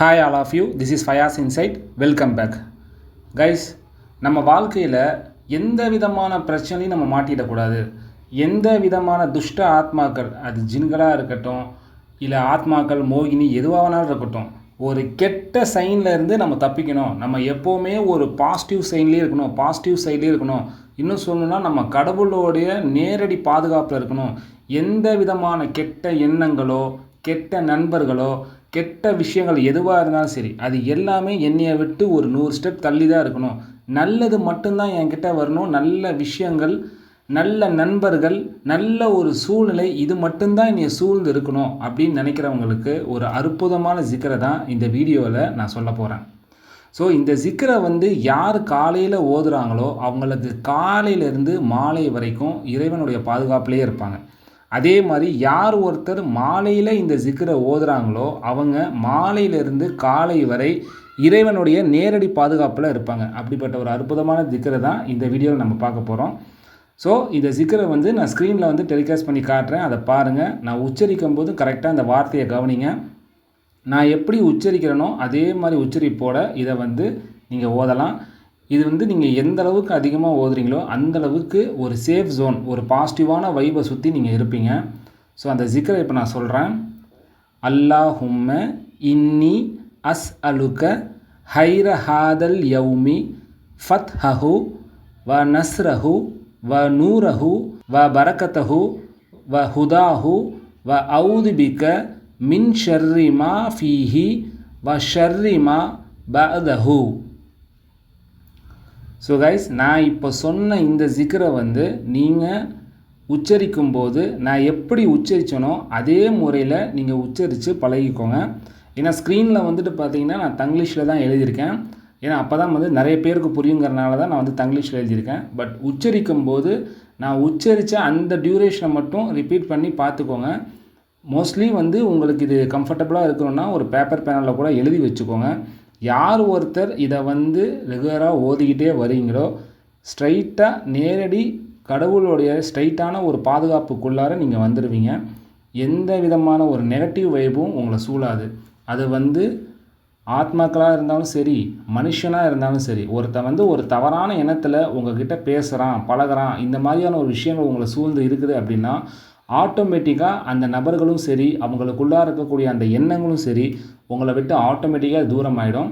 Hi all of you this is Fayaz insight welcome back guys நம்ம வாழ்க்கையில் எந்த விதமான பிரச்சனையும் நம்ம மாட்டிடக்கூடாது. எந்த விதமான துஷ்ட ஆத்மாக்கள் அது ஜின்களாக இருக்கட்டும் இல்லை ஆத்மாக்கள் மோகினி எதுவாக வேணாலும் இருக்கட்டும் ஒரு கெட்ட சைனில் இருந்து நம்ம தப்பிக்கணும். நம்ம எப்போவுமே ஒரு பாசிட்டிவ் சைன்லேயே இருக்கணும் பாசிட்டிவ் சைட்லேயே இருக்கணும். இன்னும் சொல்லணும்னா நம்ம கடவுளோடைய நேரடி பாதுகாப்பில் இருக்கணும். எந்த விதமான கெட்ட எண்ணங்களோ கெட்ட நண்பர்களோ கெட்ட விஷயங்கள் எதுவாக இருந்தாலும் சரி அது எல்லாமே என்னையை விட்டு ஒரு நூறு ஸ்டெப் தள்ளி தான் இருக்கணும். நல்லது மட்டும்தான் என்கிட்ட வரணும். நல்ல விஷயங்கள் நல்ல நண்பர்கள் நல்ல ஒரு சூழ்நிலை இது மட்டும்தான் என்னை சூழ்ந்து இருக்கணும் அப்படின்னு நினைக்கிறவங்களுக்கு ஒரு அற்புதமான ஜிக்கரை தான் இந்த வீடியோவில் நான் சொல்ல போகிறேன் ஸோ இந்த ஜிக்கரை வந்து யார் காலையில் ஓதுறாங்களோ அவங்களுக்கு காலையிலேருந்து மாலை வரைக்கும் இறைவனுடைய பாதுகாப்புலேயே இருப்பாங்க. அதே மாதிரி யார் ஒருத்தர் மாலையில் இந்த சிக்கரை ஓதுறாங்களோ அவங்க மாலையிலிருந்து காலை வரை இறைவனுடைய நேரடி பாதுகாப்பில் இருப்பாங்க. அப்படிப்பட்ட ஒரு அற்புதமான ஜிக்கரை தான் இந்த வீடியோவில் நம்ம பார்க்க போகிறோம் ஸோ இந்த சிக்கரை வந்து நான் ஸ்க்ரீனில் வந்து டெலிகாஸ்ட் பண்ணி காட்டுறேன். அதை பாருங்கள் நான் உச்சரிக்கும் போது கரெக்டாக அந்த வார்த்தையை கவனிங்க. நான் எப்படி உச்சரிக்கிறேனோ அதே மாதிரி உச்சரிப்போட இதை வந்து நீங்கள் ஓதலாம். இது வந்து நீங்கள் எந்த அளவுக்கு அதிகமாக ஓதுறீங்களோ அந்த அளவுக்கு ஒரு சேஃப் ஜோன் ஒரு பாசிட்டிவான வைபை சுற்றி நீங்கள் இருப்பீங்க. ஸோ அந்த ஜிக்கரை இப்போ நான் சொல்கிறேன் அல்லாஹும்ம இன்னி அஸ் அலுக்க ஹைர ஹாதல் யௌமி ஃபத் ஹஹு வ நஸ்ரஹு வ நூரஹு வ பரக்கத்தஹு வ ஹுதாஹு வ ஔதுபிக்க மின் ஷர்ரிமா ஃபீஹி வ ஷர்ரிமா பதஹு ஸோ கைஸ் நான் இப்போ சொன்ன இந்த ஜிக்கரை வந்து நீங்கள் உச்சரிக்கும் போது நான் எப்படி உச்சரித்தனோ அதே முறையில் நீங்கள் உச்சரித்து பழகிக்கோங்க. ஏன்னா ஸ்க்ரீனில் வந்துட்டு பார்த்தீங்கன்னா நான் தங்கிலீஷில் தான் எழுதியிருக்கேன். ஏன்னா அப்போ தான் வந்து நிறைய பேருக்கு புரியுங்கிறனால தான் நான் வந்து தங்கிலீஷில் எழுதியிருக்கேன். பட் உச்சரிக்கும் போது நான் உச்சரித்த அந்த டியூரேஷனை மட்டும் ரிப்பீட் பண்ணி பார்த்துக்கோங்க மோஸ்ட்லி வந்து உங்களுக்கு இது கம்ஃபர்டபுளாக இருக்கணும்னா ஒரு பேப்பர் பேனலில் கூட எழுதி வச்சுக்கோங்க. யார் ஒருத்தர் இதை வந்து ரெகுலராக ஓதிக்கிட்டே வரீங்களோ ஸ்ட்ரைட்டாக நேரடி கடவுளுடைய ஸ்ட்ரைட்டான ஒரு பாதுகாப்புக்குள்ளார நீங்கள் வந்துடுவீங்க எந்த விதமான ஒரு நெகட்டிவ் வைபும் உங்களை சூழாது. அது வந்து ஆத்மாக்களாக இருந்தாலும் சரி மனுஷனாக இருந்தாலும் சரி ஒருத்தன் வந்து ஒரு தவறான எண்ணத்தில் உங்ககிட்ட பேசுகிறான் பழகிறான் இந்த மாதிரியான ஒரு விஷயங்கள் உங்களை சூழ்ந்து இருக்குது அப்படின்னா ஆட்டோமேட்டிக்காக அந்த நபர்களும் சரி அவங்களுக்குள்ளாக இருக்கக்கூடிய அந்த எண்ணங்களும் சரி உங்களை விட்டு ஆட்டோமேட்டிக்காக தூரம் ஆகிடும்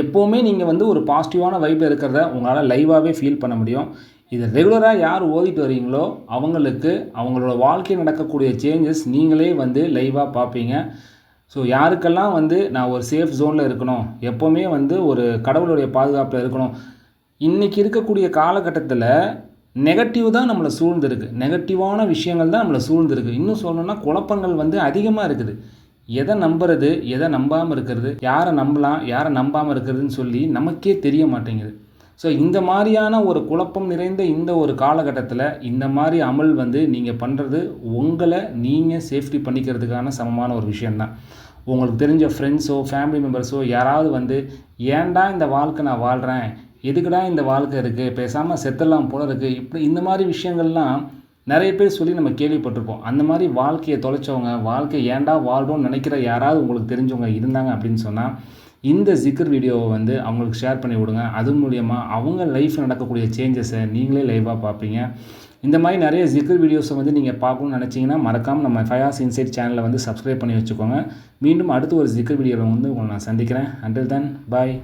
எப்போவுமே நீங்கள் வந்து ஒரு பாசிட்டிவான வைப் இருக்கிறத உங்களால் லைவாகவே ஃபீல் பண்ண முடியும். இது ரெகுலராக யார் ஓதிட்டு வரீங்களோ அவங்களுக்கு அவங்களோட வாழ்க்கையில் நடக்கக்கூடிய சேஞ்சஸ் நீங்களே வந்து லைவாக பார்ப்பீங்க. ஸோ யாருக்கெல்லாம் வந்து நான் ஒரு சேஃப் ஜோனில் இருக்கணும் எப்போவுமே வந்து ஒரு கடவுளுடைய பாதுகாப்பில் இருக்கணும் இன்றைக்கி இருக்கக்கூடிய காலகட்டத்தில் நெகட்டிவ் தான் நம்மளை சூழ்ந்துருக்கு. நெகட்டிவான விஷயங்கள் தான் நம்மளை சூழ்ந்துருக்கு. இன்னும் சொல்லணும்னா குழப்பங்கள் வந்து அதிகமாக இருக்குது. எதை நம்புறது எதை நம்பாமல் இருக்கிறது யாரை நம்பலாம் யாரை நம்பாமல் இருக்கிறதுன்னு சொல்லி நமக்கே தெரிய மாட்டேங்குது. ஸோ இந்த மாதிரியான ஒரு குழப்பம் நிறைந்த இந்த ஒரு காலகட்டத்தில் இந்த மாதிரி அமல் வந்து நீங்கள் பண்ணுறது உங்களை நீங்கள் சேஃப்டி பண்ணிக்கிறதுக்கான சமமான ஒரு விஷயந்தான் உங்களுக்கு தெரிஞ்ச ஃப்ரெண்ட்ஸோ ஃபேமிலி மெம்பர்ஸோ யாராவது வந்து ஏன்டா இந்த வாழ்க்கை நான் வாழ்கிறேன் எதுக்குடா இந்த வாழ்க்கை இருக்குது பேசாமல் செத்தெல்லாம் போல இருக்குது இப்படி இந்த மாதிரி விஷயங்கள்லாம் நிறைய பேர் சொல்லி நம்ம கேள்விப்பட்டிருப்போம். அந்த மாதிரி வாழ்க்கையை தொலைச்சவங்க வாழ்க்கை ஏன்டா வாழ்றோம்னு நினைக்கிற யாராவது உங்களுக்கு தெரிஞ்சவங்க இருந்தாங்க அப்படின்னு சொன்னால் இந்த ஜிக்கர் வீடியோவை வந்து அவங்களுக்கு ஷேர் பண்ணி விடுங்க. அது மூலியமாக அவங்க லைஃப்பில் நடக்கக்கூடிய சேஞ்சஸை நீங்களே லைவாக பார்ப்பீங்க. இந்த மாதிரி நிறைய ஜிக்கர் வீடியோஸை வந்து நீங்கள் பார்க்கணும்னு நினச்சிங்கன்னா மறக்காமல் நம்ம ஃபயாஸ் இன்சைட் சேனலை வந்து சப்ஸ்கிரைப் பண்ணி வச்சுக்கோங்க. மீண்டும் அடுத்து ஒரு ஜிக்கர் வீடியோவில் வந்து உங்களை நான் சந்திக்கிறேன். அண்டில் தென் பாய்